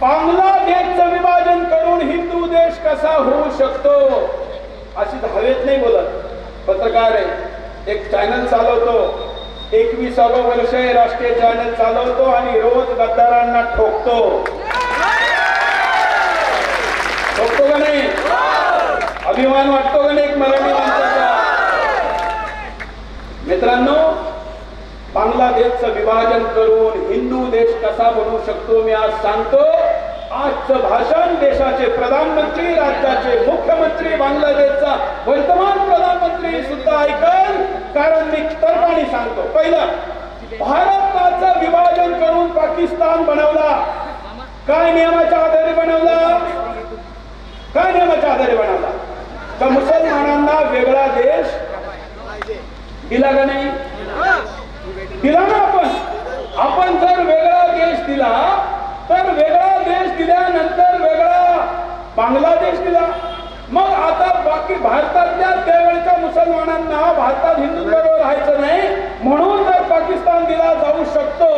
बांगलादेशचं विभाजन करून हिंदू देश कसा होऊ शकतो? अशी हवेत नाही बोलत. पत्रकार आहे एक चॅनल चालवतो. एकविसावं वर्ष राष्ट्रीय चॅनल चालवतो आणि रोज गद्दारांना ठोकतो का नाही अभिमान वाटतो का नाही एक मराठी माणसाचा मित्रांनो बांगलादेशचं विभाजन करून हिंदू देश कसा बनवू शकतो मी आज सांगतो. आजचं भाषण देशाचे प्रधानमंत्री राज्याचे मुख्यमंत्री बांगलादेशचा वर्तमान प्रधानमंत्री सुद्धा ऐकल. कारण मी तर्काने सांगतो. पहिलं भारताचं विभाजन करून पाकिस्तान बनवला. काय नियमाच्या आधारे बनवला? काय नियमाच्या आधारे बनवला? तर मुसलमानांना वेगळा देश दिला का नाही? दिला ना आपण. आपण जर वेगळा देश दिला तर वेगळा देश दिल्यानंतर वेगळा बांगलादेश दिला. मग आता बाकी भारतातल्या त्यावेळच्या मुसलमानांना भारतात हिंदूंबरोबर राहायचं नाही म्हणून जर पाकिस्तान दिला जाऊ शकतो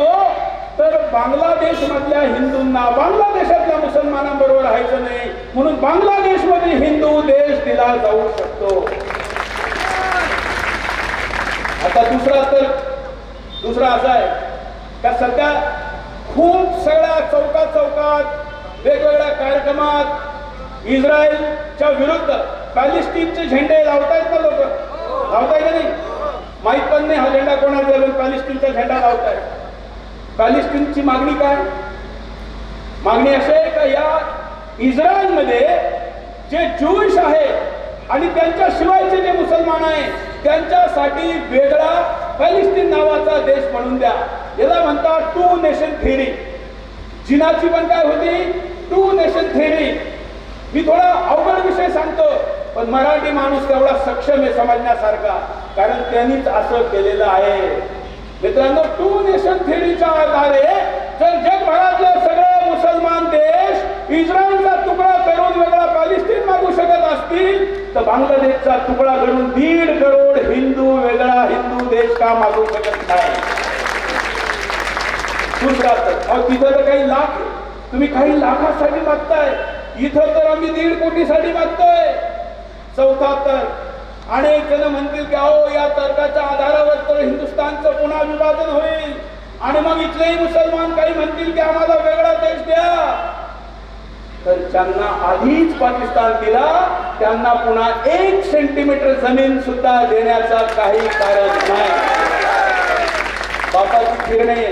तर बांगलादेश मधल्या हिंदूंना बांगलादेशातल्या मुसलमानांबरोबर राहायचं नाही म्हणून बांगलादेशमध्ये हिंदू देश दिला जाऊ शकतो. आता दुसरा तर दुसरा असा आहे का सध्या खूप सगळ्या चौकात चौकात वेगवेगळ्या कार्यक्रमात इस्रायलच्या विरुद्ध पॅलिस्टीनचे झेंडे लावतायत ना लोक? लावताय का नाही? माहीत पण नाही हा झेंडा कोणाचा आहे, पॅलिस्टीनचा झेंडा लावताय पॅलिस्टीनची मागणी काय? मागणी अशी आहे का या इस्रायलमध्ये जे ज्यूश आहे आणि त्यांच्याशिवायचे जे मुसलमान आहे त्यांच्यासाठी वेगळा पॅलेस्टीन नावाचा देश म्हणून द्या. याला म्हणतात टू नेशन थेरी चीनाची पण काय होती? टू नेशन थेरी मी थोडा अवघड विषय सांगतो पण मराठी माणूस तेवढा सक्षम आहे समजण्यासारखा कारण त्यांनीच असं केलेलं आहे. मित्रांनो टू नेशन थेरीच्या आधारे तर बांगलादेशचा तुकडा घडून दीड करोड हिंदू वेगळा हिंदू देश का मागू शकत नाही? दुसरा तर तिथं तर काही लाख तुम्ही काही लाखासाठी मागताय. इथं तर आम्ही दीड कोटीसाठी मागतोय. चौथा तर अनेक जण म्हणतील की अहो या तर्काच्या आधारावर तर हिंदुस्थानचं पुन्हा विभाजन होईल. आणि मग इथलेही मुसलमान काही म्हणतील की आम्हाला वेगळा देश द्या. तर ज्यांना आधीच पाकिस्तान दिला त्यांना पुन्हा एक सेंटीमीटर जमीन सुद्धा देण्याचा काही कारण नाही. बापाची फिरणे